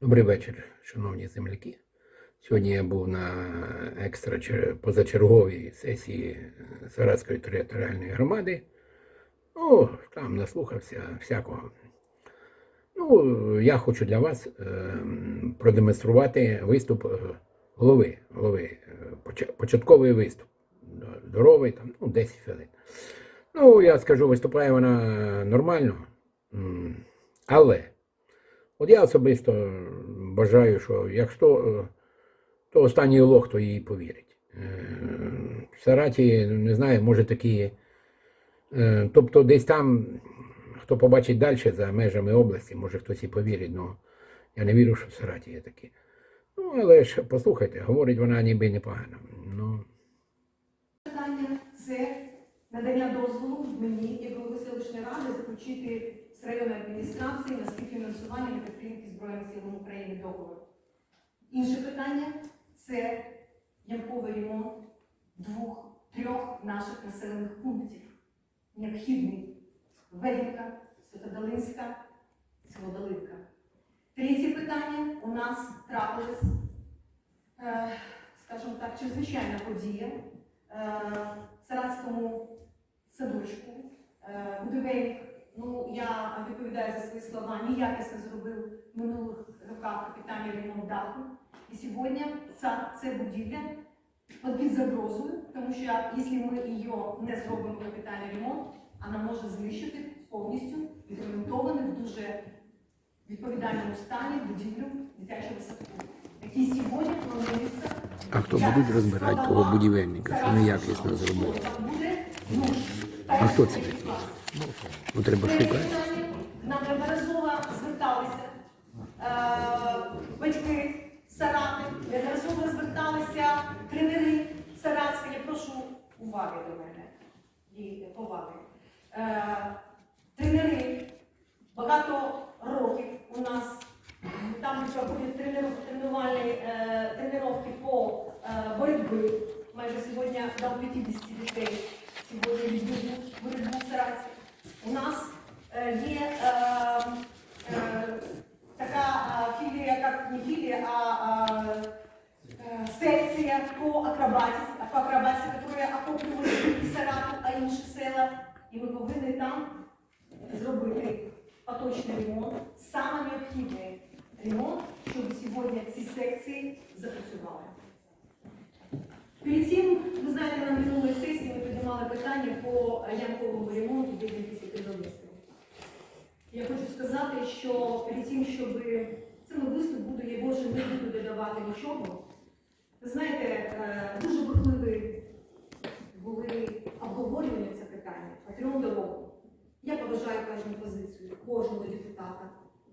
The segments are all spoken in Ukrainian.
Добрий вечір, шановні земляки. Сьогодні я був на екстра позачерговій сесії е, Саратської територіальної громади. Ну, там наслухався всякого. Ну, я хочу для вас е, продемонструвати виступ е, голови. голови початковий виступ. Здоровий, там, ну, 10 хвилин. Ну, я скажу, виступає вона нормально. Але От я особисто бажаю, що якщо е, то останній лох, то їй повірить. Е, В Сараті, не знаю, може такі. е, Тобто десь там, хто побачить далі за межами області, може хтось і повірить, але я не вірю, що в Сараті є такі. Ну, але ж послухайте, говорить вона ніби непогано. Ну, Питання це надання дозволу мені, як голови селищної ради, заключити з районної адміністрації на співфінансування на підтримки Збройних сил України договору. Інше питання це ямковий ремонт двох-трьох наших населених пунктів. Необхідний Велівка, Святодолинська, Святодолинка. Третє питання у нас трапилось, е, скажімо так, чрезвичайна подія е, в Саратському садочку. Е, Будівельник, ну я відповідаю за свої слова, неякісно зробив в минулих роках капітальний ремонт даху. І сьогодні ця, це будівля під загрозою, тому що якщо ми її не зробимо капітальний ремонт, вона може знищити повністю відремонтовану в дуже відповідальному стані будівлю дитячого садку, який сьогодні планується а хто будуть розбирати того будівельника, що неякісно зробив? А хто це такий? Ну, треба шукати. Нам неодноразово зверталися е, батьки Сарати, неодноразово зверталися тренери Саратська. Я прошу уваги до мене і поваги. Е, тренери багато років у нас там проходять тренувальні е, тренування по е, боротьбі. Майже сьогодні до 50 дітей сьогодні відбудуть боротьбу в Сараці. У нас е, є е, е, така філія, як не філія, а секція по акробатиці, по акробатиці, яка охоплює і Сарату, а інші села. І ми повинні там зробити поточний ремонт, саме необхідний ремонт, щоб сьогодні ці секції запрацювали. Перед цим, ви знаєте, на минулій сесії ми піднімали питання по ямковому ремонту дитинки Кирилівської. Я хочу сказати, що перед тим, щоб це виступ буду, я більше не буду додавати нічого. Ви знаєте, е, дуже бурхливі були обговорювання це питання по трьом дорогам. Я поважаю кожну позицію, кожного депутата,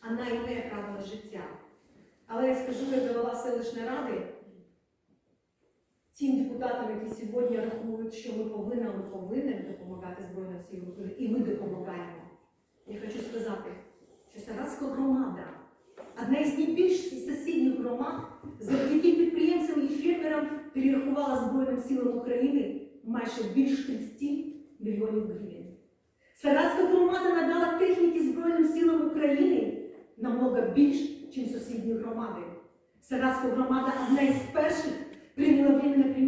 а найме право на життя. Але я скажу, як голова селищної ради, тим депутатам, які сьогодні рахують, що ми повинні, ми повинні допомагати Збройним силам України, і ми допомагаємо. Я хочу сказати, що Саратська громада одна із найбільш сусідніх громад завдяки підприємцям і фермерам перерахувала Збройним силам України майже більш 30 мільйонів гривень. Саратська громада надала техніки Збройним силам України намного більш, ніж сусідні громади. Саратська громада одна із перших прийняла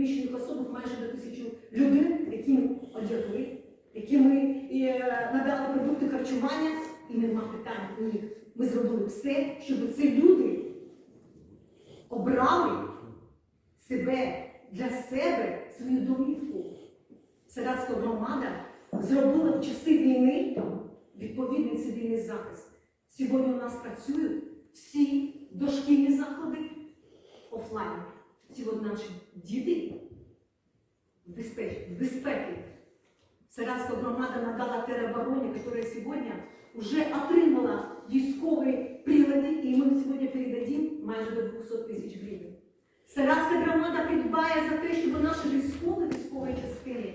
временно приміщених особах майже до тисячі людей, які ми одягли, які ми е, надали продукти харчування, і нема питань у них. Ми зробили все, щоб ці люди обрали себе для себе свою домівку. Саратська громада зробила в часи війни відповідний цивільний захист. Сьогодні у нас працюють всі дошкільні заклади офлайн. Сьогодні наші діти в безпеці. В безпеці. Саратська громада надала теробороні, яка сьогодні вже отримала військові прилади, і ми сьогодні передадим майже до 200 тисяч гривень. Саратська громада придбає за те, щоб наші військові військової частини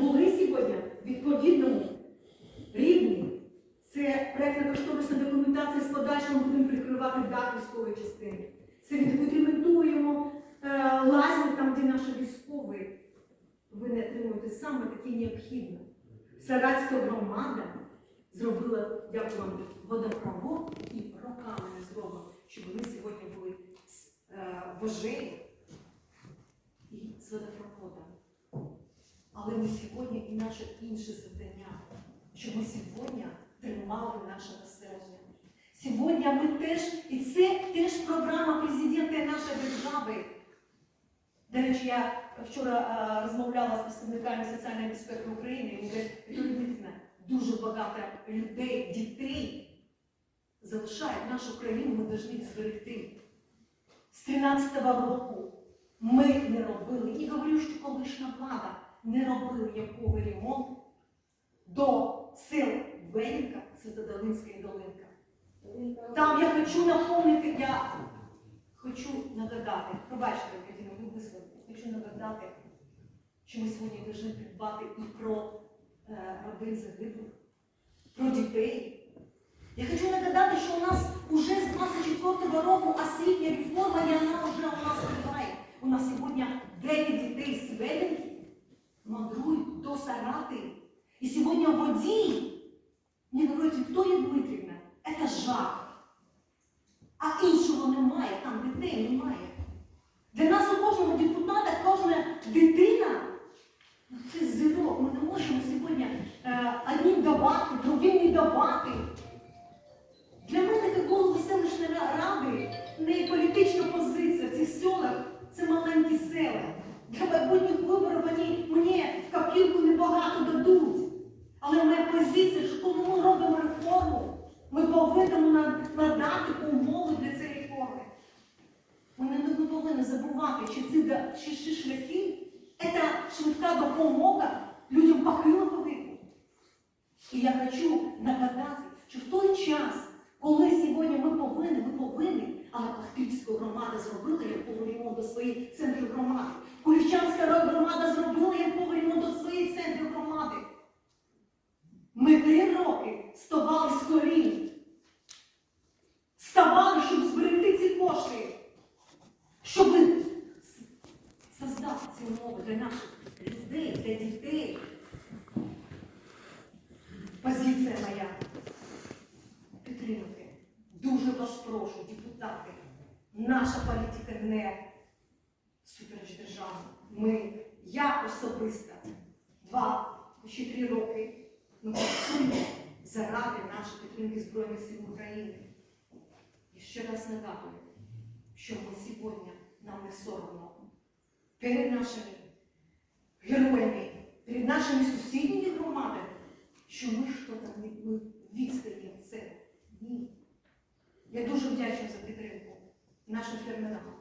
були сьогодні відповідному рівні. Це проєктна кошторисна документація з подальшим будемо прикривати дах військової частини. Це відремонтуємо е, лазер там, де наші військові. Ви не отримуєте саме таке необхідне. Саратська громада зробила, дякую вам, водопровод і роками не зроблено, щоб ви сьогодні були е, вожею і з водопроводом. Але ми сьогодні і наше інше завдання, щоб ми сьогодні тримали наше населення. Сьогодні ми теж, і це теж програма президента нашої держави. До речі, я вчора е, розмовляла з представниками соціальної безпеки України, і говорить, дуже багато людей, дітей залишають нашу країну, ми повинні зберегти. З 13-го року ми не робили, і говорю, що колишня влада не робили якого ремонту до сил Веліка, Святодолинська і Долинка. Там я хочу напомнити, я хочу нагадати, пробачте, Катіна, ви висловили, хочу нагадати, що ми сьогодні повинні придбати і про е, родин загиблих, про дітей. Я хочу нагадати, що у нас уже з 24-го року освітня реформа, і вона вже у нас триває. У нас сьогодні 9 дітей з Веленки мандрують до Сарати. І сьогодні водій, мені говорять, Вікторія Дмитрівна, це жах. А іншого немає, повинні надати умови для цієї реформи. Ми не, повинні забувати, що ці, що ці шляхи це швидка допомога людям похилого віку. І я хочу нагадати, що в той час, коли сьогодні ми повинні, ми повинні, але Ахтирська громада зробила як ремонт до своїх центрів громади. Кулічанська громада зробила як ремонт до своїх центрів громади. Ми три роки ставали з колін. Ставали, щоб зберегти ці кошти. Щоб создати ці умови для наших людей, для дітей. Позиція моя. Підтримати. Дуже вас прошу, депутати. Наша політика не супереч держави. Ми, я особисто, два чи три роки ми працюємо заради нашої підтримки Збройних сил України. Ще раз нагадую, що ми сьогодні нам не соромно перед нашими героями, перед нашими сусідніми громадами, що ми що там не відстаємо це. Ні. Я дуже вдячна за підтримку нашим фермерам.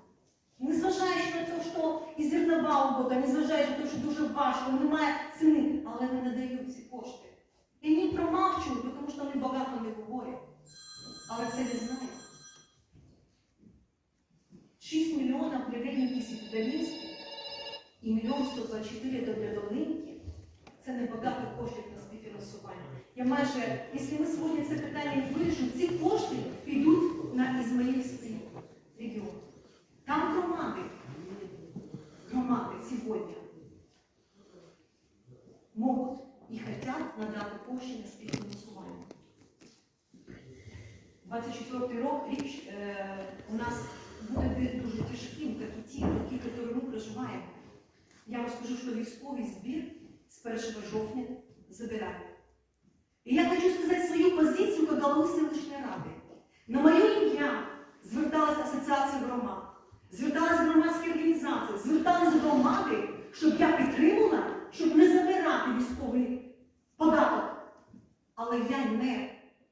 Незважаючи на те, що і зернова угода, незважаючи на те, що дуже важко, немає ціни, але вони надають ці кошти. І не промовчують, тому що вони багато не говорять. Але це не знаю. 6 мільйонів для Рівненки Світодолінській і мільйон 124 для Долинки – це небагато коштів на співфінансування. Я майже, якщо ми сьогодні це питання вирішимо, ці кошти підуть на Ізмаїльський регіон. Там громади, громади сьогодні можуть і хочуть надати кошти на співфінансування. 24 рок, рік е, у нас буде дуже тяжким, як і ті роки, які ми проживаємо. Я вам скажу, що військовий збір з 1 жовтня забирає. І я хочу сказати свою позицію голови селищної ради. На моє ім'я зверталася Асоціація громад, зверталися громадські організації, зверталися громади, щоб я підтримала, щоб не забирати військовий податок. Але я не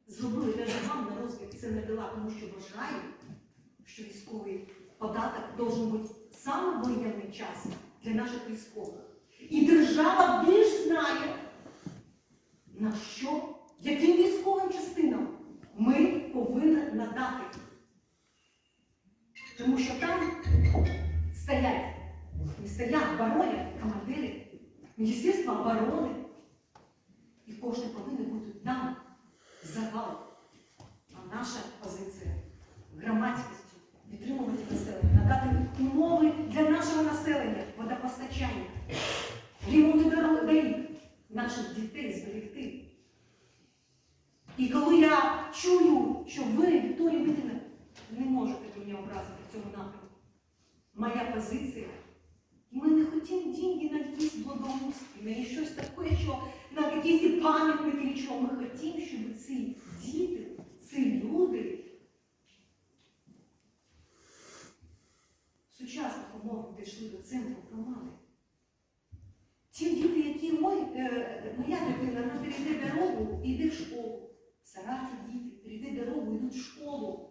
зробила я вам на розвиток це не дала, тому що вважаю, що військовий податок должен бути саме час для наших військових. І держава більш знає, на що, яким військовим частинам ми повинні надати. Тому що там стоять, не стоять, боронять командири Міністерства оборони. І кошти повинні бути пам'ятник річого ми хотімо, щоб ці діти, ці люди в сучасних умовах дійшли до центру громади. Ті діти, які мої, е, моя дитина, вона перейде дорогу і йде в школу. Сараті діти, перейде дорогу, йдуть в школу.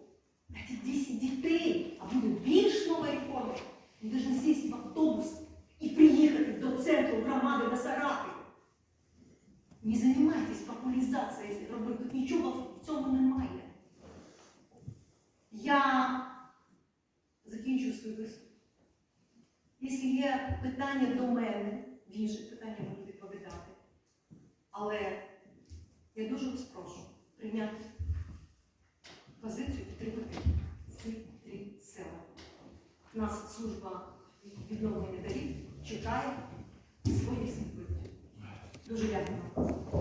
Дайте 10 дітей, а буде більш нової форми. Він повинен сісти в автобус. Не займайтесь популяризацією робити. Тут нічого в цьому немає. Я закінчу свій виступ. Якщо є питання до мене, він же питання буду відповідати. Але я дуже вас прошу прийняти позицію підтримати ці три села. Нас служба відновлення доріг чекає своїх відповідей. Дуже дякую.